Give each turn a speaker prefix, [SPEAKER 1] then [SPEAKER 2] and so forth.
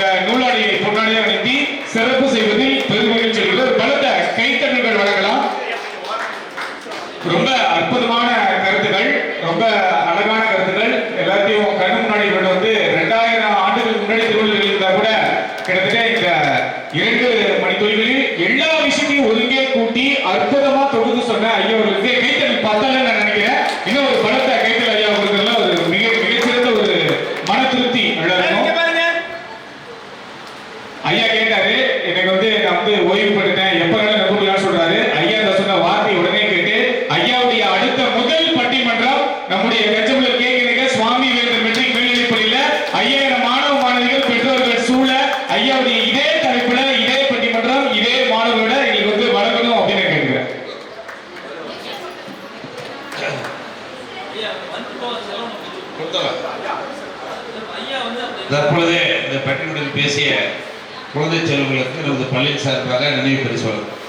[SPEAKER 1] இந்த நூலாடியை பொன்னாடியாக அனுப்பி சிறப்பு செய்வதில் பெருமகிழ்ச்சி அடைகிறது பலத்த கைத்தட்டல்கள் வழங்கலாம். ரொம்ப அற்புதமான கருத்துகள் ரொம்ப அழகான கருத்துகள். எல்லாத்தையும் கண்ணு முன்னாடி கொண்டு வந்து ரெண்டாயிரம் ஆண்டுகளுக்கு முன்னாடி திருவள்ளுவர் இருந்தா கூட கிட்டத்தட்ட இந்த இரண்டு தொழில்களில் எல்லா விஷயத்தையும் ஒருங்கே கூட்டி அற்புதமா தொகுத்து சொன்ன ஐயா அவர்களுக்கு கைத்தல் பத்தல நான் நினைக்கிறேன். இன்னும் ஒரு பலத்த கைத்தல் ஐயா அவர்களுக்கு ஒரு மிக மிகச்சிறந்த ஒரு மன திருப்தி எல்லாருக்கும் ஐயா கேட்டாரு எனக்கு வந்து நான் வந்து ஓய்வு பண்ணிட்டேன் எப்ப வேணாலும் நம்புறீங்கன்னு சொல்றாரு. ஐயா இந்த சொன்ன வார்த்தை உடனே கேட்டு ஐயாவுடைய அடுத்த முதல் பட்டிமன்றம் நம்முடைய கச்சமுள்ள கேட்கிறீங்க சுவாமி வேந்தர் மெட்ரிக் மேல்நிலைப் பள்ளியில ஐயாயிரம் மாணவ மாணவிகள் பெற்றோர்கள் சூழ ஐயாவுடைய இதே தலைப்புல இதே பட்டிமன்றம் இதே மாணவர்களோட எங்களுக்கு வந்து வழங்கணும் அப்படின்னு கேட்கிறேன்.
[SPEAKER 2] தற்பொழுது இந்த பட்டிமன்றத்தில் பேசிய குழந்தை செல்வங்களுக்கு நமது பள்ளியின் சார்பாக நினைவு பரிசு வழங்கும்